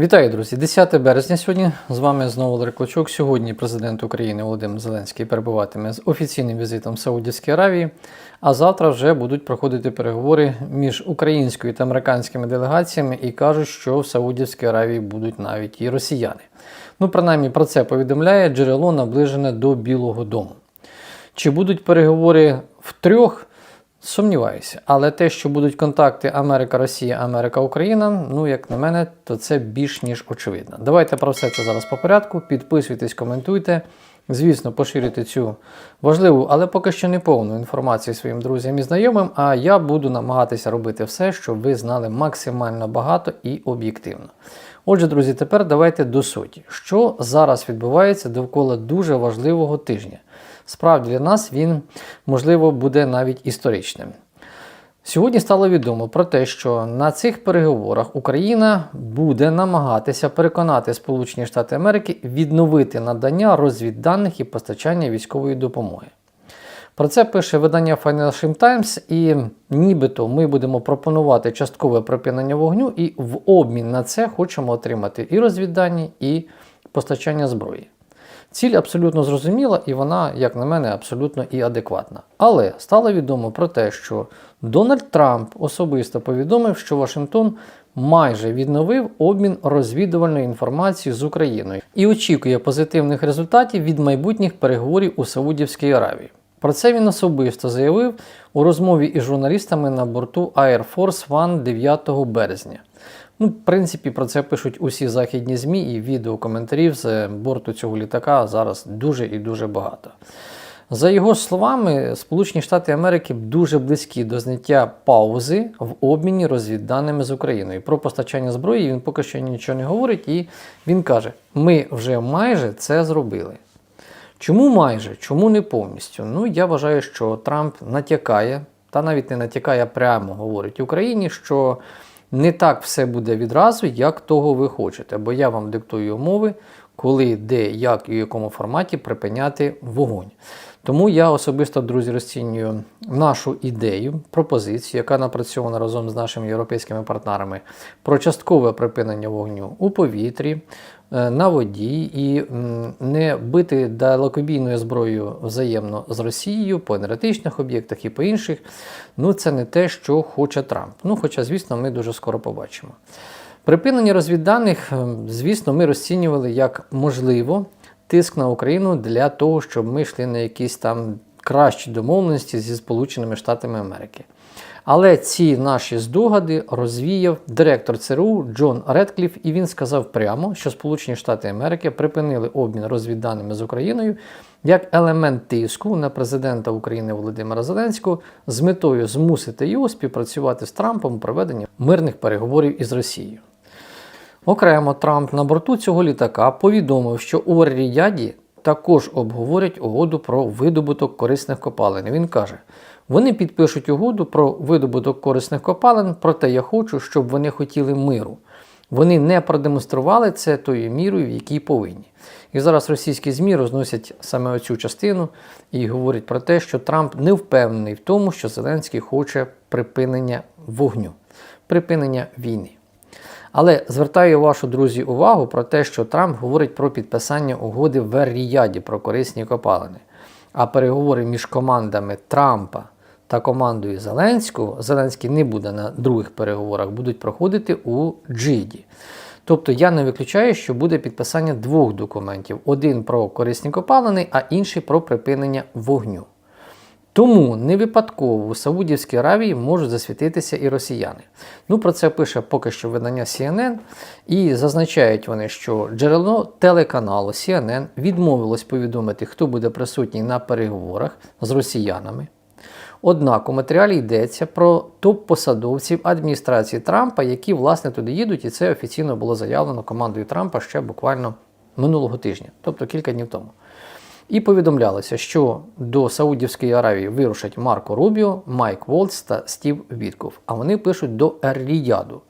Вітаю, друзі! 10 березня сьогодні з вами знову Олег Клочок. Сьогодні президент України Володимир Зеленський перебуватиме з офіційним візитом в Саудівській Аравії, а завтра вже будуть проходити переговори між українською та американськими делегаціями і кажуть, що в Саудівській Аравії будуть навіть і росіяни. Ну, принаймні про це повідомляє джерело наближене до Білого Дому. Чи будуть переговори втрьох? Сумніваюся, але те, що будуть контакти Америка-Росія, Америка-Україна, ну, як на мене, то це більш ніж очевидно. Давайте про все це зараз по порядку. Підписуйтесь, коментуйте. Звісно, поширюйте цю важливу, але поки що не повну інформацію своїм друзям і знайомим. А я буду намагатися робити все, щоб ви знали максимально багато і об'єктивно. Отже, друзі, тепер давайте до суті. Що зараз відбувається довкола дуже важливого тижня? Справді для нас він, можливо, буде навіть історичним. Сьогодні стало відомо про те, що на цих переговорах Україна буде намагатися переконати Сполучені Штати Америки відновити надання розвідданих і постачання військової допомоги. Про це пише видання Financial Times, і нібито ми будемо пропонувати часткове припинення вогню, і в обмін на це хочемо отримати і розвіддані, і постачання зброї. Ціль абсолютно зрозуміла, і вона, як на мене, абсолютно і адекватна. Але стало відомо про те, що Дональд Трамп особисто повідомив, що Вашингтон майже відновив обмін розвідувальною інформацією з Україною і очікує позитивних результатів від майбутніх переговорів у Саудівській Аравії. Про це він особисто заявив у розмові із журналістами на борту Air Force One 9 березня. Ну, в принципі, про це пишуть усі західні ЗМІ і відеокоментарів з борту цього літака зараз дуже і дуже багато. За його словами, Сполучені Штати Америки дуже близькі до зняття паузи в обміні розвідданими з Україною. Про постачання зброї він поки що нічого не говорить, і він каже: ми вже майже це зробили. Чому майже? Чому не повністю? Ну, я вважаю, що Трамп натякає, та навіть не натякає, прямо говорить Україні, що не так все буде відразу, як того ви хочете. Бо я вам диктую умови, коли, де, як і в якому форматі припиняти вогонь. Тому я особисто, друзі, розцінюю нашу ідею, пропозицію, яка напрацьована разом з нашими європейськими партнерами про часткове припинення вогню у повітрі, на воді і не бити далекобійною зброєю взаємно з Росією по енергетичних об'єктах і по інших. Ну, це не те, що хоче Трамп. Ну, хоча, звісно, ми дуже скоро побачимо. Припинення розвідданих, звісно, ми розцінювали як можливо тиск на Україну для того, щоб ми йшли на якісь там кращі домовленості зі Сполученими Штатами Америки. Але ці наші здогади розвіяв директор ЦРУ Джон Редкліф, і він сказав прямо, що Сполучені Штати Америки припинили обмін розвідданими з Україною як елемент тиску на президента України Володимира Зеленського з метою змусити його співпрацювати з Трампом у проведенні мирних переговорів із Росією. Окремо Трамп на борту цього літака повідомив, що у Ріяді також обговорять угоду про видобуток корисних копалин. Він каже: вони підпишуть угоду про видобуток корисних копалин, проте я хочу, щоб вони хотіли миру. Вони не продемонстрували це тою мірою, в якій повинні. І зараз російські ЗМІ розносять саме оцю частину і говорять про те, що Трамп не впевнений в тому, що Зеленський хоче припинення вогню, припинення війни. Але звертаю вашу друзі увагу про те, що Трамп говорить про підписання угоди в Ріяді про корисні копалини. А переговори між командами Трампа та командою Зеленського, Зеленський не буде на других переговорах, будуть проходити у Джиді. Тобто я не виключаю, що буде підписання двох документів: один про корисні копалини, а інший про припинення вогню. Тому не випадково у Саудівській Аравії можуть засвітитися і росіяни. Ну про це пише поки що видання CNN, і зазначають вони, що джерело телеканалу CNN відмовилось повідомити, хто буде присутній на переговорах з росіянами. Однак у матеріалі йдеться про топ-посадовців адміністрації Трампа, які власне туди їдуть, і це офіційно було заявлено командою Трампа ще буквально минулого тижня, тобто кілька днів тому. І повідомлялося, що до Саудівської Аравії вирушать Марко Рубіо, Майк Волц та Стів Вітков. А вони пишуть до Ер-Ріяду.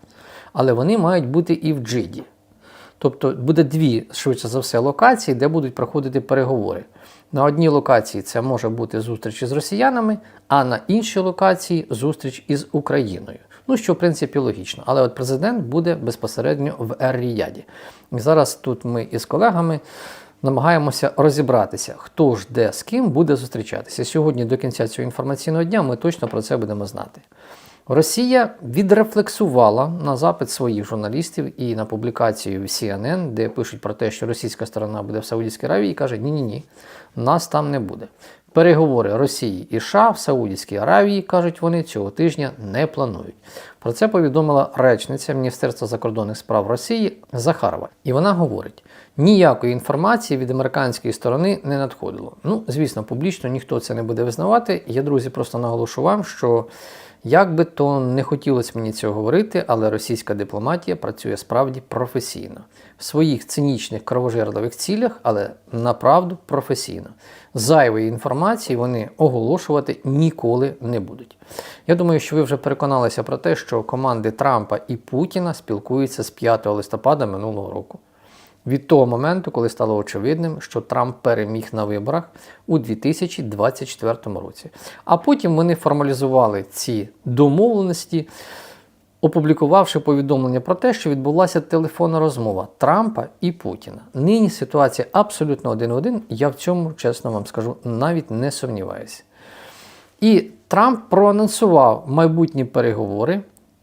Але вони мають бути і в Джиді. Тобто буде дві, швидше за все, локації, де будуть проходити переговори. На одній локації це може бути зустріч із росіянами, а на іншій локації зустріч із Україною. Ну, що в принципі логічно. Але от президент буде безпосередньо в Ер-Ріяді. І зараз тут ми із колегами намагаємося розібратися, хто ж де з ким буде зустрічатися. Сьогодні до кінця цього інформаційного дня ми точно про це будемо знати. Росія відрефлексувала на запит своїх журналістів і на публікацію CNN, де пишуть про те, що російська сторона буде в Саудівській Аравії, і каже: ні-ні-ні, нас там не буде. Переговори Росії і США в Саудівській Аравії, кажуть вони, цього тижня не планують. Про це повідомила речниця Міністерства закордонних справ Росії Захарова. І вона говорить: ніякої інформації від американської сторони не надходило. Ну, звісно, публічно ніхто це не буде визнавати. Я, друзі, просто наголошу вам, що. Як би то не хотілося мені цього говорити, але російська дипломатія працює справді професійно в своїх цинічних кровожерливих цілях, але направду професійно. Зайвої інформації вони оголошувати ніколи не будуть. Я думаю, що ви вже переконалися про те, що команди Трампа і Путіна спілкуються з 5 листопада минулого року. Від того моменту, коли стало очевидним, що Трамп переміг на виборах у 2024 році. А потім вони формалізували ці домовленості, опублікувавши повідомлення про те, що відбулася телефонна розмова Трампа і Путіна. Нині ситуація абсолютно один в один. Я в цьому, чесно вам скажу, навіть не сумніваюся. І Трамп проанонсував майбутні переговори,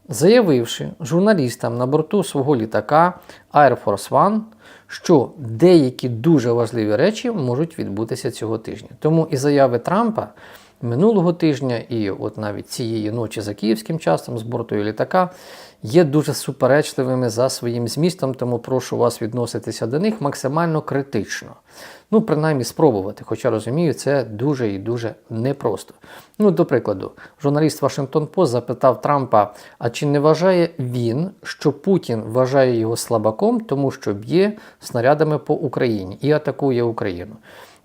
заявивши журналістам на борту свого літака Air Force One, що деякі дуже важливі речі можуть відбутися цього тижня. Тому і заяви Трампа минулого тижня, і от навіть цієї ночі за київським часом з борту літака є дуже суперечливими за своїм змістом, тому прошу вас відноситися до них максимально критично. Ну, принаймні спробувати, хоча розумію, це дуже і дуже непросто. Ну, до прикладу, журналіст Вашингтон Пост запитав Трампа, а чи не вважає він, що Путін вважає його слабаком, тому що б'є снарядами по Україні і атакує Україну.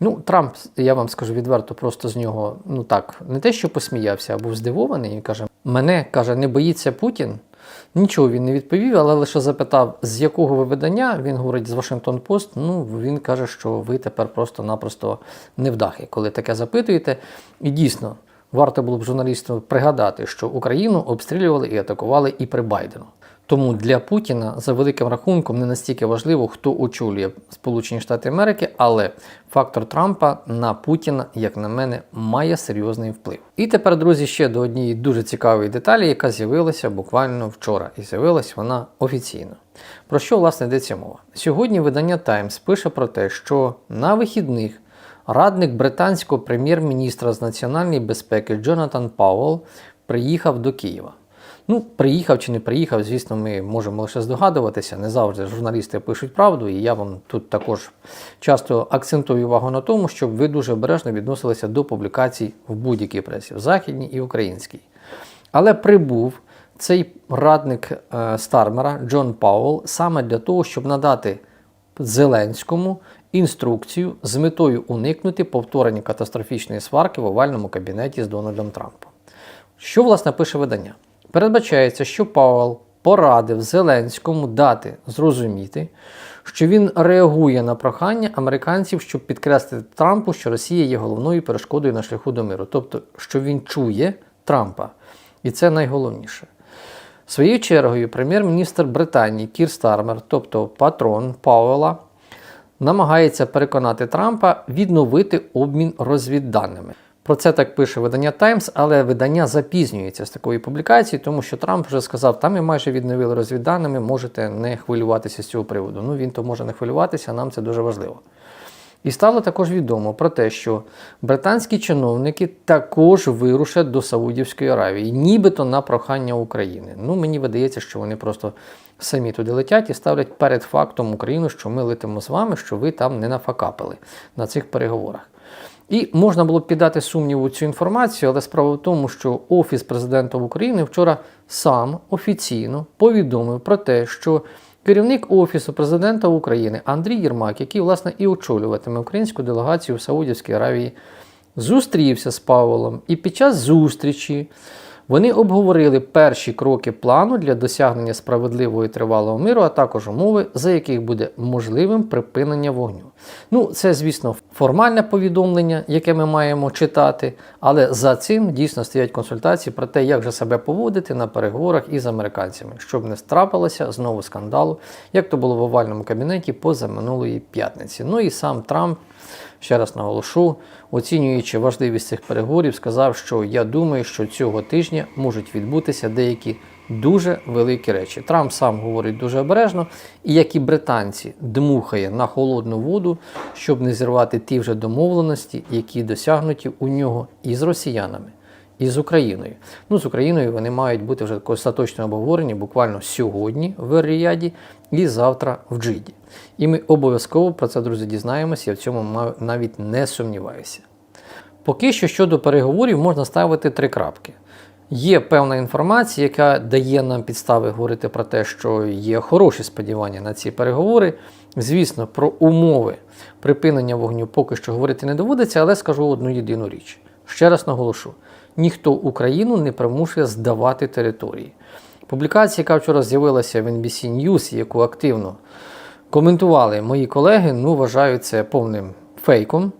Ну, Трамп, я вам скажу відверто, просто з нього, ну так, не те, що посміявся, а був здивований і каже: мене каже, не боїться Путін. Нічого він не відповів, але лише запитав, з якого ви видання. Він говорить з Вашингтон Пост. Ну, він каже, що ви тепер просто-напросто невдахи, коли таке запитуєте. І дійсно, варто було б журналістам пригадати, що Україну обстрілювали і атакували і при Байдену. Тому для Путіна за великим рахунком не настільки важливо, хто очолює Сполучені Штати Америки, але фактор Трампа на Путіна, як на мене, має серйозний вплив. І тепер, друзі, ще до однієї дуже цікавої деталі, яка з'явилася буквально вчора, і з'явилася вона офіційно. Про що власне йдеться мова? Сьогодні видання Times пише про те, що на вихідних радник британського прем'єр-міністра з національної безпеки Джонатан Пауелл приїхав до Києва. Ну, приїхав чи не приїхав, звісно, ми можемо лише здогадуватися. Не завжди журналісти пишуть правду, і я вам тут також часто акцентую увагу на тому, щоб ви дуже обережно відносилися до публікацій в будь-якій пресі, в західній і українській. Але прибув цей радник е, Стармера Джон Пауелл саме для того, щоб надати Зеленському інструкцію з метою уникнути повторення катастрофічної сварки в овальному кабінеті з Дональдом Трампом. Що, власне, пише видання? Передбачається, що Пауел порадив Зеленському дати зрозуміти, що він реагує на прохання американців, щоб підкреслити Трампу, що Росія є головною перешкодою на шляху до миру. Тобто, що він чує Трампа. І це найголовніше. Своєю чергою, прем'єр-міністр Британії Кір Стармер, тобто патрон Пауела, намагається переконати Трампа відновити обмін розвідданими. Про це так пише видання Times, але видання запізнюється з такої публікації, тому що Трамп вже сказав, там ми майже відновили розвідданими, можете не хвилюватися з цього приводу. Ну він то може не хвилюватися, нам це дуже важливо. І стало також відомо про те, що британські чиновники також вирушать до Саудівської Аравії, нібито на прохання України. Ну, мені видається, що вони просто самі туди летять і ставлять перед фактом Україну, що ми летимо з вами, що ви там не нафакапили на цих переговорах. І можна було б піддати сумніву цю інформацію, але справа в тому, що Офіс президента України вчора сам офіційно повідомив про те, що керівник Офісу президента України Андрій Єрмак, який, власне, і очолюватиме українську делегацію в Саудівській Аравії, зустрівся з Павлом. І під час зустрічі Вони обговорили перші кроки плану для досягнення справедливого і тривалого миру, а також умови, за яких буде можливим припинення вогню. Ну, це, звісно, формальне повідомлення, яке ми маємо читати, але за цим дійсно стоять консультації про те, як же себе поводити на переговорах із американцями, щоб не трапилося знову скандалу, як то було в овальному кабінеті позаминулої п'ятниці. Ну і сам Трамп. Ще раз наголошу, оцінюючи важливість цих переговорів, сказав, що я думаю, що цього тижня можуть відбутися деякі дуже великі речі. Трамп сам говорить дуже обережно, і як і британці, дмухає на холодну воду, щоб не зірвати ті вже домовленості, які досягнуті у нього і з росіянами. І з Україною. Ну, з Україною вони мають бути вже остаточно обговорені буквально сьогодні в Ріяді і завтра в Джиді. І ми обов'язково про це, друзі, дізнаємося, я в цьому навіть не сумніваюся. Поки що щодо переговорів можна ставити три крапки. Є певна інформація, яка дає нам підстави говорити про те, що є хороші сподівання на ці переговори. Звісно, про умови припинення вогню поки що говорити не доводиться, але скажу одну єдину річ. Ще раз наголошу: ніхто Україну не примушує здавати території. Публікація, яка вчора з'явилася в NBC News, яку активно коментували мої колеги, ну вважаю це повним фейком.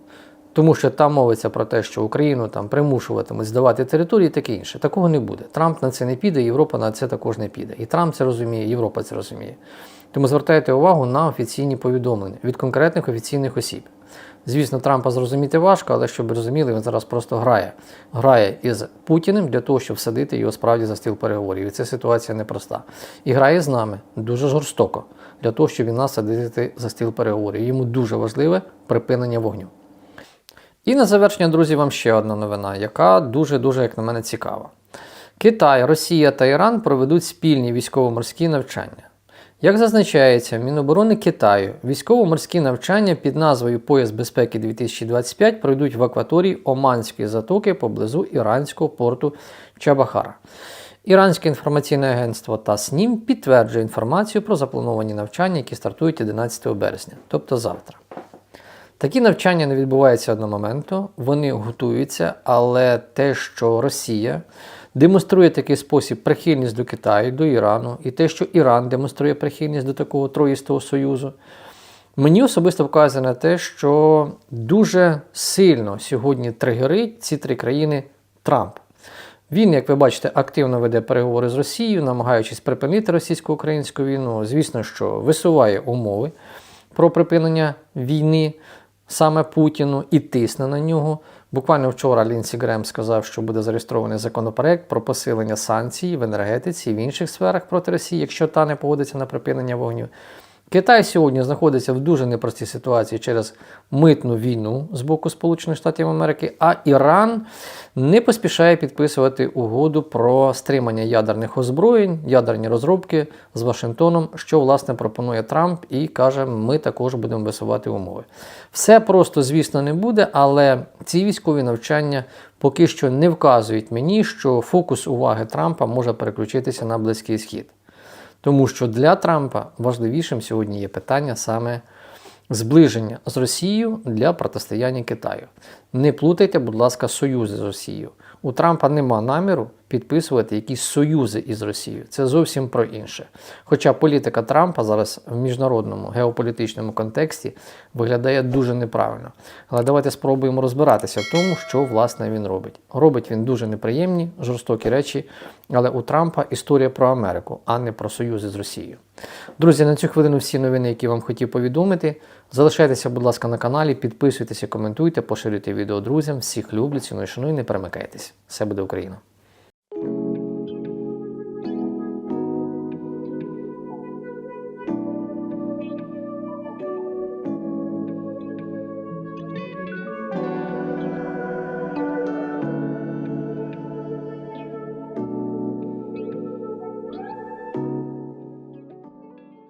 Тому що там мовиться про те, що Україну там примушуватимуть здавати території і таке інше. Такого не буде. Трамп на це не піде, Європа на це також не піде. І Трамп це розуміє, Європа це розуміє. Тому звертайте увагу на офіційні повідомлення від конкретних офіційних осіб. Звісно, Трампа зрозуміти важко, але щоб ви розуміли, він зараз просто грає. Грає із Путіним для того, щоб садити його справді за стіл переговорів. І ця ситуація непроста. І грає з нами дуже жорстоко для того, щоб він нас садити за стіл переговорів. Йому дуже важливе припинення вогню. І на завершення, друзі, вам ще одна новина, яка дуже-дуже, як на мене, цікава. Китай, Росія та Іран проведуть спільні військово-морські навчання. Як зазначається, Міноборони Китаю військово-морські навчання під назвою Пояс безпеки 2025 пройдуть в акваторії Оманської затоки поблизу іранського порту Чабахара. Іранське інформаційне агентство ТАСНІМ підтверджує інформацію про заплановані навчання, які стартують 11 березня, тобто завтра. Такі навчання не відбуваються одномоментно, вони готуються, але те, що Росія демонструє такий спосіб прихильність до Китаю, до Ірану, і те, що Іран демонструє прихильність до такого Троїстого Союзу, мені особисто вказує на те, що дуже сильно сьогодні тригерить ці три країни Трамп. Він, як ви бачите, активно веде переговори з Росією, намагаючись припинити російсько-українську війну. Звісно, що висуває умови про припинення війни саме Путіну і тисне на нього. Буквально вчора Лінсі Грем сказав, що буде зареєстрований законопроект про посилення санкцій в енергетиці і в інших сферах проти Росії, якщо та не погодиться на припинення вогню. Китай сьогодні знаходиться в дуже непростій ситуації через митну війну з боку Сполучених Штатів Америки, а Іран не поспішає підписувати угоду про стримання ядерних озброєнь, ядерні розробки з Вашингтоном, що власне пропонує Трамп, і каже, ми також будемо висувати умови. Все просто, звісно, не буде, але ці військові навчання поки що не вказують мені, що фокус уваги Трампа може переключитися на Близький Схід. Тому що для Трампа важливішим сьогодні є питання саме зближення з Росією для протистояння Китаю. Не плутайте, будь ласка, союзи з Росією. У Трампа нема наміру підписувати якісь союзи із Росією. Це зовсім про інше. Хоча політика Трампа зараз в міжнародному геополітичному контексті виглядає дуже неправильно. Але давайте спробуємо розбиратися в тому, що власне він робить. Робить він дуже неприємні, жорстокі речі, але у Трампа історія про Америку, а не про союзи з Росією. Друзі, на цю хвилину всі новини, які вам хотів повідомити. Залишайтеся, будь ласка, на каналі, підписуйтеся, коментуйте, поширюйте відео друзям. Всіх люблю, ціную, шаную, не перемикайтесь. Все буде Україна!